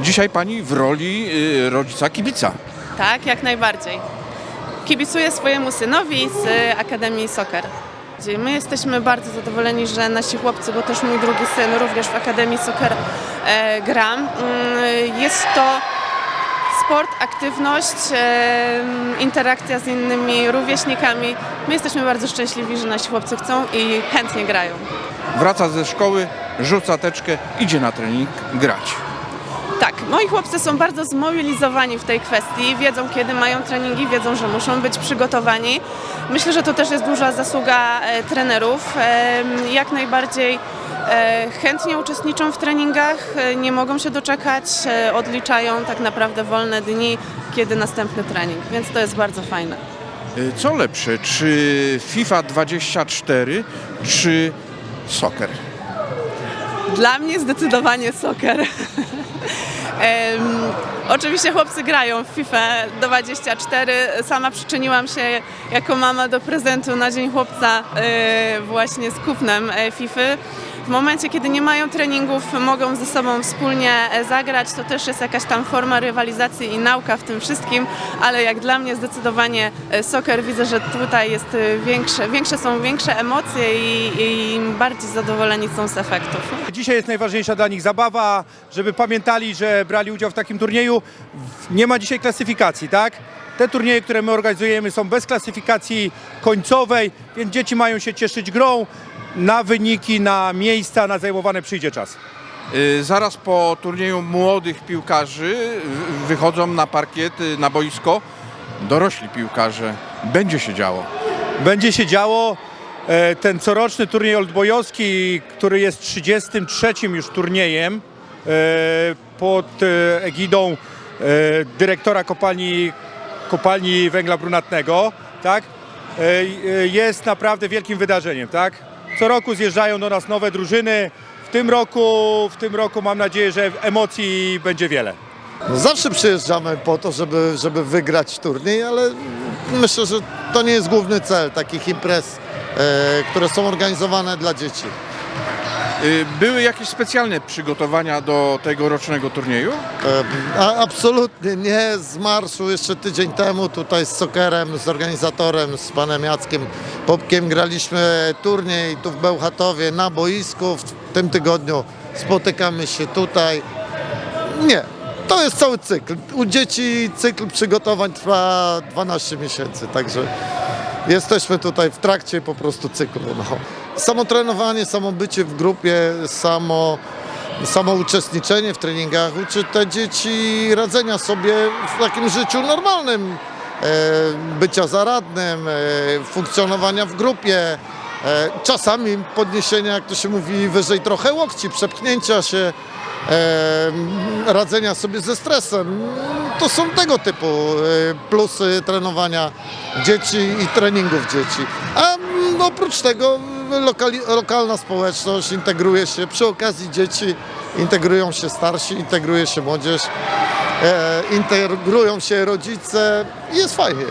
Dzisiaj pani w roli y, rodzica kibica. Tak, jak najbardziej. Kibicuję swojemu synowi z y, Akademii Soccer. My jesteśmy bardzo zadowoleni, że nasi chłopcy, bo też mój drugi syn również w Akademii Soccer e, gra. Mm, Jest to sport, aktywność, e, interakcja z innymi rówieśnikami. My jesteśmy bardzo szczęśliwi, że nasi chłopcy chcą i chętnie grają. Wraca ze szkoły, rzuca teczkę, idzie na trening grać. Tak, moi chłopcy są bardzo zmobilizowani w tej kwestii, wiedzą kiedy mają treningi, wiedzą, że muszą być przygotowani. Myślę, że to też jest duża zasługa e, trenerów. E, jak najbardziej e, chętnie uczestniczą w treningach, e, nie mogą się doczekać, e, odliczają tak naprawdę wolne dni, kiedy następny trening, więc to jest bardzo fajne. Y, Co lepsze, czy FIFA 24, czy soccer? Dla mnie zdecydowanie soccer. Oczywiście chłopcy grają w FIFA 24. Sama przyczyniłam się jako mama do prezentu na Dzień Chłopca e, właśnie z kupnem e, FIFA. W momencie, kiedy nie mają treningów, mogą ze sobą wspólnie e, zagrać. To też jest jakaś tam forma rywalizacji i nauka w tym wszystkim, ale jak dla mnie zdecydowanie e, soccer widzę, że tutaj jest e, większe, większe są większe emocje i, i bardziej zadowoleni są z efektów. Dzisiaj jest najważniejsza dla nich zabawa, żeby pamiętali, że brali udział w takim turnieju. Nie ma dzisiaj klasyfikacji, tak? Te turnieje, które my organizujemy są bez klasyfikacji końcowej, więc dzieci mają się cieszyć grą. Na wyniki, na miejsca, na zajmowane przyjdzie czas. Y, Zaraz po turnieju młodych piłkarzy wychodzą na parkiet, na boisko dorośli piłkarze. Będzie się działo. Będzie się działo. E, Ten coroczny turniej oldboyowski, który jest 33 już turniejem e, pod e, egidą dyrektora kopalni, kopalni węgla brunatnego, tak? Jest naprawdę wielkim wydarzeniem, tak? Co roku zjeżdżają do nas nowe drużyny. W tym roku, w tym roku mam nadzieję, że emocji będzie wiele. No zawsze przyjeżdżamy po to, żeby, żeby wygrać turniej, ale myślę, że to nie jest główny cel takich imprez, e, które są organizowane dla dzieci. Y, Były jakieś specjalne przygotowania do tego rocznego turnieju? E, a, absolutnie nie z marszu jeszcze tydzień temu tutaj z Sokerem, z organizatorem, z panem Jackiem Popkiem graliśmy turniej tu w Bełchatowie na boisku. W tym tygodniu spotykamy się tutaj. Nie, to jest cały cykl. U dzieci cykl przygotowań trwa 12 miesięcy, także jesteśmy tutaj w trakcie po prostu cyklu. No. Samo trenowanie, samo bycie w grupie, samo, samo uczestniczenie w treningach uczy te dzieci radzenia sobie w takim życiu normalnym, e, bycia zaradnym, e, funkcjonowania w grupie, e, czasami podniesienia, jak to się mówi, wyżej trochę łokci, przepchnięcia się, radzenia sobie ze stresem. To są tego typu plusy trenowania dzieci i treningów dzieci. A oprócz tego lokali, lokalna społeczność integruje się, przy okazji dzieci integrują się starsi, integruje się młodzież, e, integrują się rodzice i jest fajnie.